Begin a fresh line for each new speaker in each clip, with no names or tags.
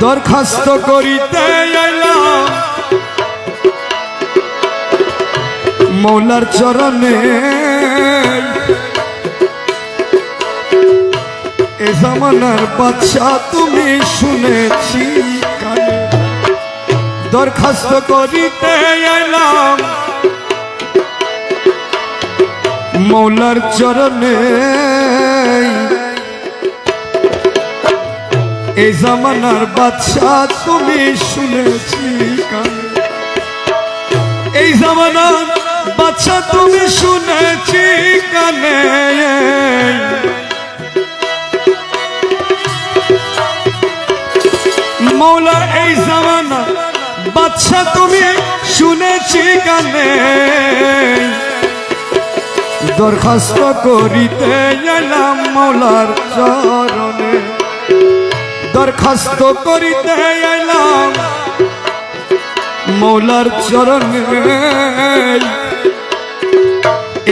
দরখাস্ত করিতে মৌলার চরণে এ জামানার বাচ্চা তুমি শুনেছি দরখাস্ত করিতে এলাম মৌলার চরণে এই জামানার বাচ্চা তুমি শুনেছি এই জামানার বাচ্চা তুমি শুনেছি কানে। মৌলা, এই জামানা বাচ্চা তুমি শুনেছি কানে। দরখাস্ত করিতে এলাম মৌলার চরণে। দরখাস্ত করিতে এলাম মৌলার চরণে।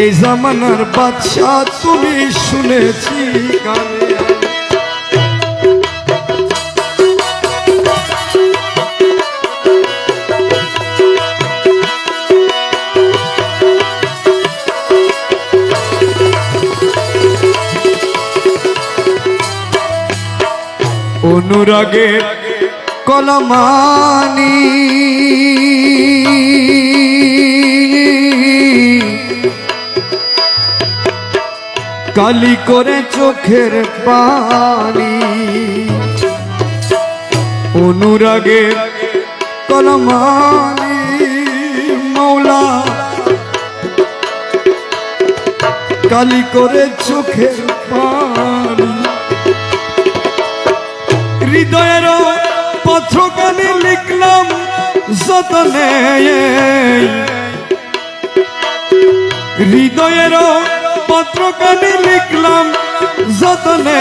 এই জামানার বাচ্চা তুমি শুনেছি গানে। অনুরাগে কলমানি। কালি করে চোখের পানি। অনুরাগে কলমানি মৌলা। কালি করে চোখের যতনে হৃদয়ের পত্রখানি লিখলাম যতনে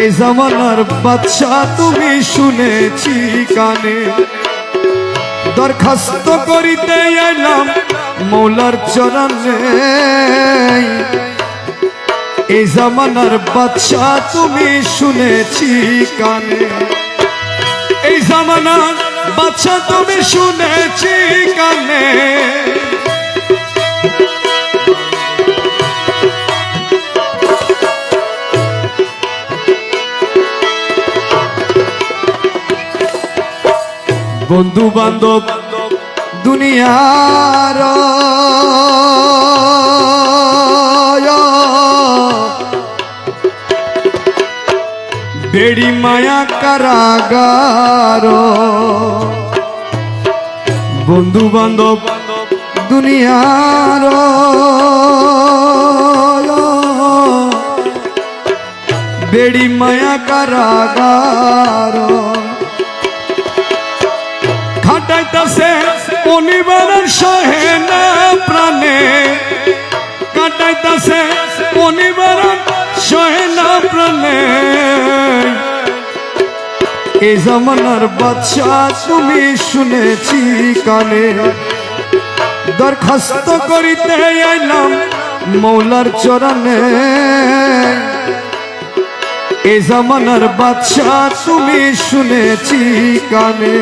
এই জামানার বাচ্চা তুমি শুনেছি কানে। দরখাস্ত করিতে এলাম মৌলার চরণে। এই জামানার বাচ্চা তুমি শুনেছি কানে। এই জামানার বাচ্চা তুমি শুনেছি কানে। বন্ধু বান্ধব দুনিয়ার বেড়ি মায়া কারাগার। বন্ধু বান্ধব দুনিয়ার। বেড়ি মায়া কারাগার। খাটাইতাছে পরিবারের সহে না প্রাণে। কাটাইতাছে পরিবারের সহে না প্রাণে। এই জমানার বাচ্চা তুমি শুনেছি কানে। দরখাস্ত করিতে এলাম মৌলার চরণে। এই জামানার বাচ্চা তুমি শুনেছি কানে।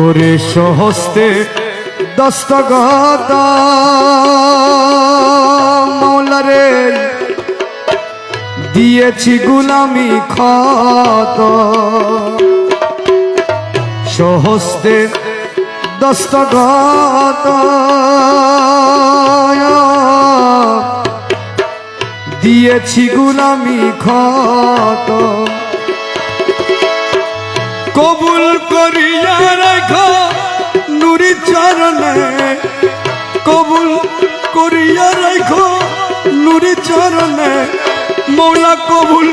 করে সহস্তে দস্তগত। মৌলারে দিয়েছি গুলামি ক্ষত। সহস্তে দস্তগত। দিয়েছি গুলামি ক্ষত। কবুল করিয়া রাখো নুরি চরণে। কবুল করিয়া রাখো নুরি চরণে। মৌলা কবুল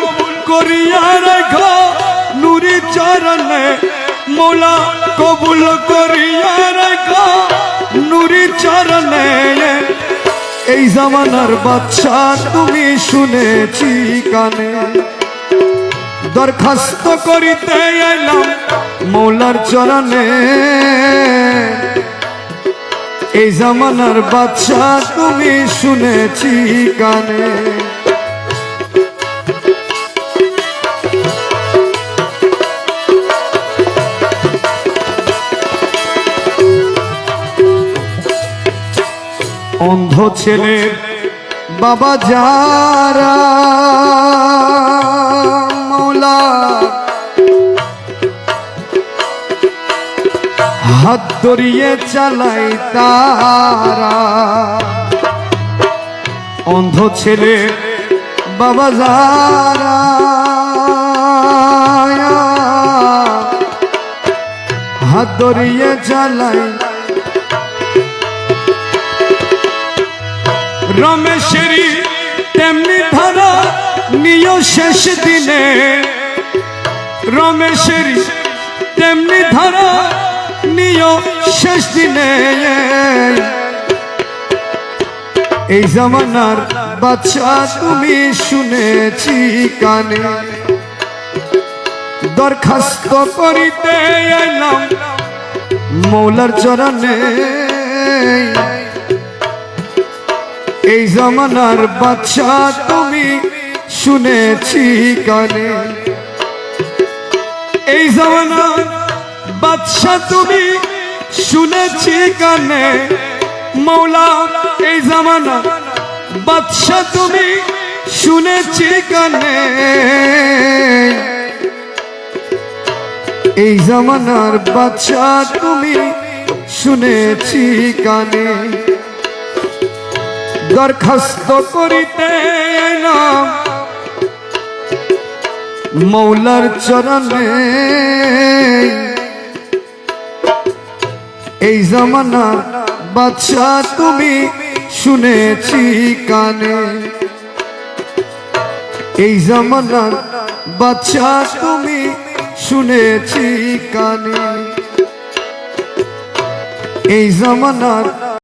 করিয়া রাখো নুরি চরণে। মৌলা কবুল করিয়া রাখো নুরি চরণে। এই জামানার বাচ্চা তুমি শুনেছি কানে। দরখাস্ত করিতে এলাম মৌলার চরণে। এই জামানার বাচ্চা তুমি শুনেছি কানে অন্ধ ছেলে বাবা যারা হাত ধরিয়ে চালাই তারা অন্ধ ছেলে, বাবা যারা। হাত ধরিয়ে চালাই। রমেশেরই তেমনি ধারা নিয় শেষ দিনে। রমেশেরই তেমনি ধারা নিয় শেষ দিনে। এই জামানার বাচ্চা তুমি শুনেছি কানে। দরখাস্ত করিতে এলাম মৌলার চরণে। এই জামানার বাচ্চা তুমি শুনেছি কানে। এই জামানার বাচ্চা তুমি শুনেছি কানে মৌলা, এই জামানা। বাচ্চা তুমি শুনেছি কানে এই জামানার বাচ্চা তুমি শুনেছি কানে দরখাস্ত করিতে এলাম মৌলার চরণে এই জামানা বাচ্চা তুমি শুনেছি কানে। এই জামানা বাচ্চা তুমি শুনেছি কানে। এই জামানার